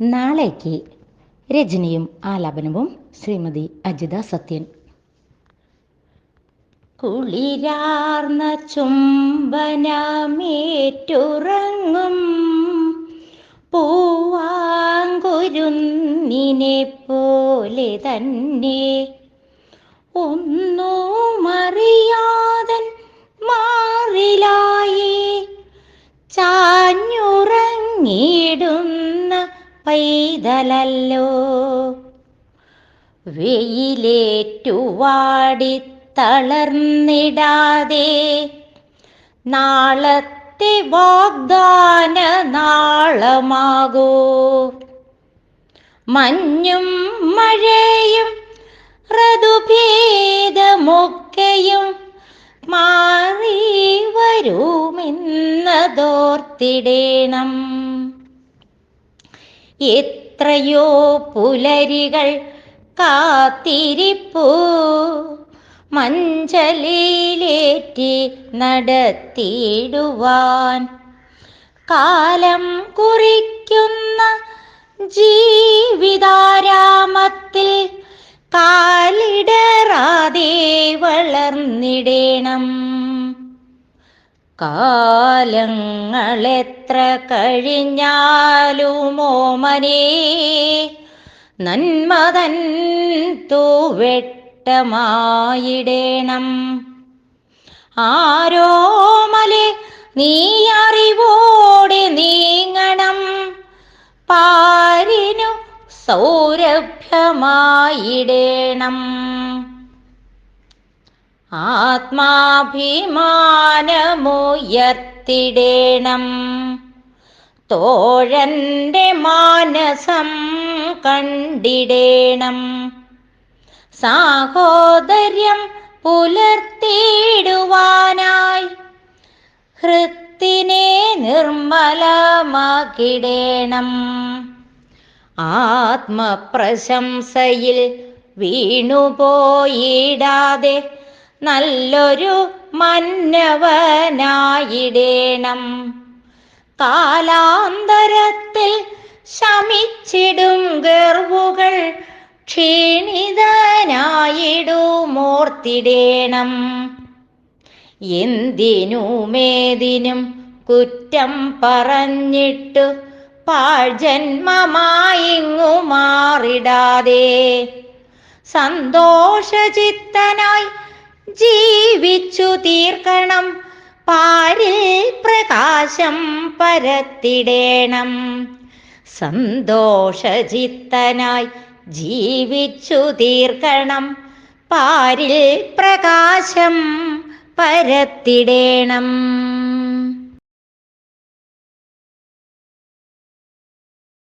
നാളേക്ക് രജനിയും ആലാപനവും ശ്രീമതി അജിത സത്യൻ. കുളിരാർന്ന ചുംബനമേറ്റുറങ്ങും പൂവാങ്കുരുന്നിനെ പോലെ തന്നെ ഒന്നുമറിയാതൻ മാറിലായി പൈതലല്ലോ വെയിലേറ്റുവാടി തളർന്നിടാതെ നാളത്തെ വാഗ്ദാന നാളമാകൂ. മഞ്ഞും മഴയും ഋതുഭേദമൊക്കെയും മാറി വരുമെന്നതോർത്തിടേണം. എത്രയോ പുലരികൾ കാത്തിരിപ്പു. മഞ്ചലിലേറ്റി നടത്തിയിടുവാൻ കാലം കുറിക്കുന്ന ജീവിതാരാമത്തിൽ കാലിടറാതെ വളർന്നിടേണം. കാലങ്ങളെത്ര കഴിഞ്ഞാലുമോമനേ നന്മതൻ തൂവെട്ടമായിടേണം. ആരോമലെ നീ അറിവോടെ നീങ്ങണം. പാരിനു സൗരഭ്യമായിടേണം. ആത്മാഭിമാനമുയർത്തിടേണം. തോഴന്റെ മാനസം കണ്ടിടേണം. സാഹോദര്യം പുലർത്തിയിടുവാനായി ഹൃത്തിനെ നിർമ്മലമാക്കിടേണം. ആത്മപ്രശംസയിൽ വീണുപോയിടാതെ നല്ലൊരു മന്നവനായിടേണം. കാലാന്തരത്തിൽ ശമിച്ചിടും ഗർവുകൾ ക്ഷീണിതനായിടുമോർത്തിടേണം. എന്തിനുമേതിനും കുറ്റം പറഞ്ഞിട്ടു പാഴ്ജന്മമായിങ്ങു മാറിടാതെ. സന്തോഷചിത്തനായി ജീവിച്ചു തീർക്കണം. പാരിൽ പ്രകാശം പരത്തിടേണം. സന്തോഷചിത്തനായി ജീവിച്ചു തീർക്കണം. പാരിൽ പ്രകാശം പരത്തിടേണം.